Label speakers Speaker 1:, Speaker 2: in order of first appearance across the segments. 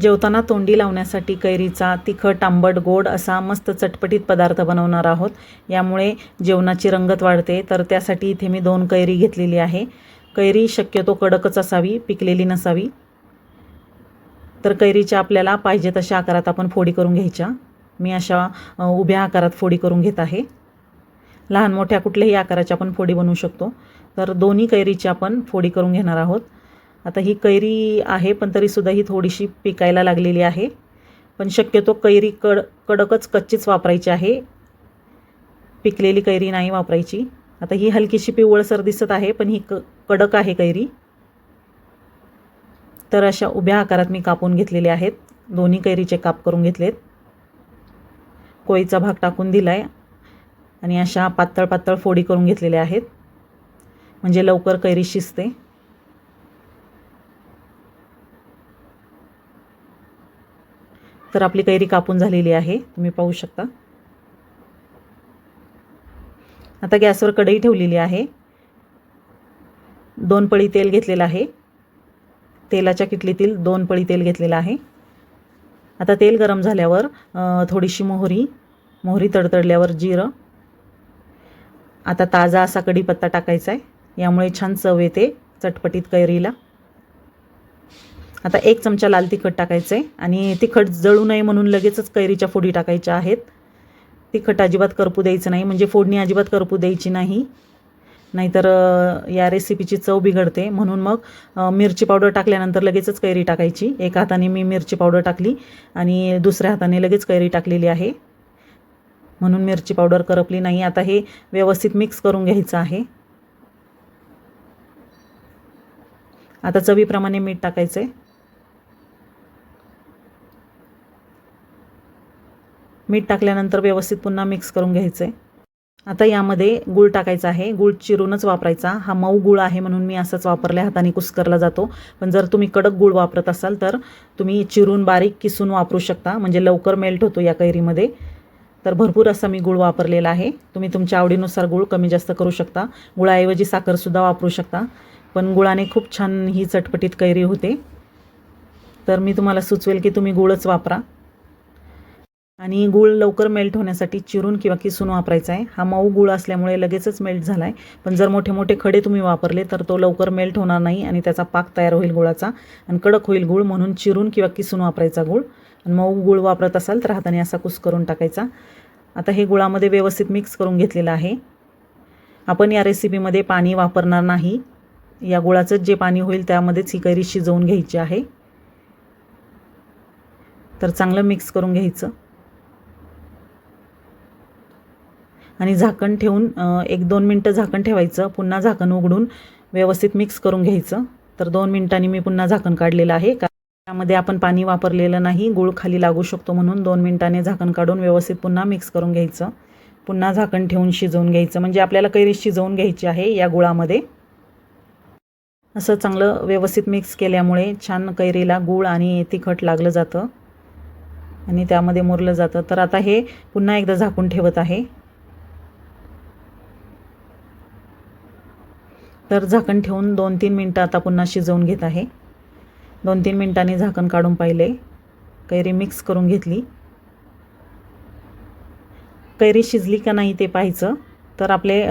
Speaker 1: जेवताना तोंडी लावण्यासाठी कैरीचा तिखट आंबट गोड असा मस्त चटपटीत पदार्थ बनवणार आहोत. यामुळे जेवणाची रंगत वाढते. तर त्यासाठी इथे मी दोन कैरी घेतलेली आहे. कैरी शक्यतो कडकच असावी पिकलेली नसावी. तर कैरीच्या आपल्याला पाहिजे तशा आकारात आपण फोडी करून घ्यायच्या. मी अशा उभ्या आकारात फोडी करून घेत आहे. लहान मोठ्या कुठल्याही आकाराच्या आपण फोडी बनवू शकतो. तर दोन्ही कैरीची आपण फोडी करून घेणार आहोत. आता ही कैरी आहे पण तरीसुद्धा ही थोडीशी पिकायला लागलेली आहे. पण शक्यतो कैरी कड कडकच कच्चीच वापरायची आहे. पिकलेली कैरी नाही वापरायची. आता ही हलकीशी पिवळसर दिसत आहे पण ही क कडक आहे कैरी. तर अशा उभ्या आकारात मी कापून घेतलेले आहेत. दोन्ही कैरीचे काप करून घेतलेत. कोळीचा भाग टाकून दिला आहे आणि अशा पातळ पातळ फोडी करून घेतलेल्या आहेत. म्हणजे लवकर कैरी शिजते. तर आपली कैरी कापून झालेली आहे. तुम्ही पाहू शकता. आता गॅसवर कढई ठेवलेली आहे. दोन पळी तेल घेतलेलं आहे. तेलाच्या किटलीतील दोन पळी तेल घेतलेलं आहे. आता तेल गरम झाल्यावर थोडीशी मोहरी मोहरी तडतडल्यावर जिरं. आता ताजा असा कढीपत्ता टाकायचा आहे. यामुळे छान चव येते चटपटीत कैरीला. आता एक चमचा लाल तिखट टाकायचं आहे आणि तिखट जळू नये म्हणून लगेचच कैरीच्या फोडी टाकायच्या आहेत. तिखट अजिबात करपू द्यायचं नाही म्हणजे फोडणी अजिबात करपू द्यायची नाही. नाहीतर या रेसिपीची चव बिघडते. म्हणून मग मिरची पावडर टाकल्यानंतर लगेचच कैरी टाकायची. एका हाताने मी मिरची पावडर टाकली आणि दुसऱ्या हाताने लगेच कैरी टाकलेली आहे. म्हणून मिरची पावडर करपली नाही. आता हे व्यवस्थित मिक्स करून घ्यायचं आहे. आता चवीप्रमाणे मीठ टाकायचं आहे मीठ टाकल्यानंतर व्यवस्थित पुन्हा मिक्स करून घ्यायचं आहे आता यामध्ये गूळ टाकायचा आहे. गूळ चिरूनच वापरायचा. हा मऊ गूळ आहे म्हणून मी असंच वापरल्या. हाताने कुस्करला जातो. पण जर तुम्ही कडक गूळ वापरत असाल तर तुम्ही चिरून बारीक किसून वापरू शकता. म्हणजे लवकर मेल्ट होतो या कैरीमध्ये. तर भरपूर असा मी गूळ वापरलेला आहे. तुम्ही तुमच्या आवडीनुसार गूळ कमी जास्त करू शकता. गुळाऐवजी साखरसुद्धा वापरू शकता. पण गुळाने खूप छान ही चटपटीत कैरी होते. तर मी तुम्हाला सुचवेल की तुम्ही गुळच वापरा. आणि गूळ लवकर मेल्ट होण्यासाठी चिरून किंवा किसून वापरायचा आहे. हा मऊ गूळ असल्यामुळे लगेचच मेल्ट झाला आहे पण जर मोठे मोठे खडे तुम्ही वापरले तर तो लवकर मेल्ट होणार नाही आणि त्याचा पाक तयार होईल गुळाचा. आणि कडक होईल गूळ म्हणून चिरून किंवा किसून वापरायचा गूळ. आणि मऊ गूळ वापरत असाल तर हाताने असा कुस करून टाकायचा. आता हे गुळामध्ये व्यवस्थित मिक्स करून घेतलेलं आहे. आपण या रेसिपीमध्ये पाणी वापरणार नाही. या गुळाचंच जे पाणी होईल त्यामध्येच ही कैरी शिजवून घ्यायची आहे. तर चांगलं मिक्स करून घ्यायचं. आणि झाकण ठेवून एक दोन मिनटं झाकण ठेवायचं पुन्हा झाकण उघडून व्यवस्थित मिक्स करून घ्यायचं. तर दोन मिनटांनी मी पुन्हा झाकण काढलेलं आहे. का त्यामध्ये आपण पाणी वापरलेलं नाही गूळ खाली लागू शकतो म्हणून दोन मिनटाने झाकण काढून व्यवस्थित पुन्हा मिक्स करून घ्यायचं. पुन्हा झाकण ठेवून शिजवून घ्यायचं. म्हणजे आपल्याला कैरी शिजवून घ्यायची आहे या गुळामध्ये. असं चांगलं व्यवस्थित मिक्स केल्यामुळे छान कैरीला गूळ आणि तिखट लागलं जातं. आणि त्यामध्ये मुरलं जातं. तर आता हे पुन्हा एकदा झाकून ठेवत आहे. तर झाकण ठेवून दोन तीन मिनटं आता पुन्हा शिजवून घेत आहे. दोन तीन मिनटांनी झाकण काढून पाहिले. कैरी मिक्स करून घेतली. कैरी शिजली का नाही ते पाहायचं. तर आपले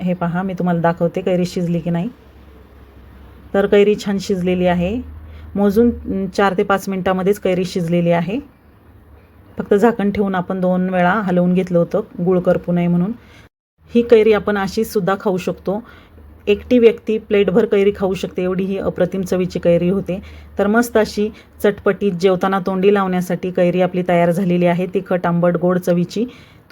Speaker 1: हे पहा मी तुम्हाला दाखवते कैरी शिजली की नाही. तर कैरी छान शिजलेली आहे. मोजून चार ते पाच मिनटामध्येच कैरी शिजलेली आहे. फक्त झाकण ठेवून आपण दोन वेळा हलवून घेतलं होतं. गुळ करपू नये म्हणून. ही कैरी आपण अशीच सुद्धा खाऊ शकतो. एकटी व्यक्ती प्लेटभर कैरी खाऊ शकते एवढी ही अप्रतिम चवीची कैरी होते. तर मस्त अशी चटपटीत जेवताना तोंडी लावण्यासाठी कैरी आपली तयार झालेली आहे. तिखट आंबट गोड चवीची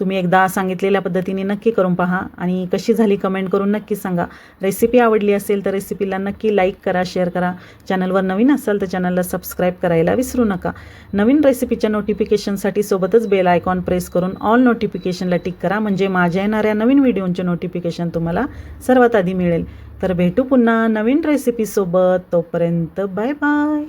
Speaker 1: तुम्ही एकदा सांगितलेल्या पद्धतीने नक्की करून पहा आणि कशी झाली कमेंट करून नक्की सांगा. रेसिपी आवडली असेल तर रेसिपीला नक्की लाईक करा शेअर करा. चॅनलवर नवीन असाल तर चॅनलला सबस्क्राईब करायला विसरू नका. नवीन रेसिपीच्या नोटिफिकेशनसाठी सोबतच बेल आयकॉन प्रेस करून ऑल नोटिफिकेशनला टिक करा. म्हणजे माझ्या येणाऱ्या नवीन व्हिडिओंचे नोटिफिकेशन तुम्हाला सर्वात आधी मिळेल. तर भेटू पुन्हा नवीन रेसिपीसोबत तोपर्यंत बाय बाय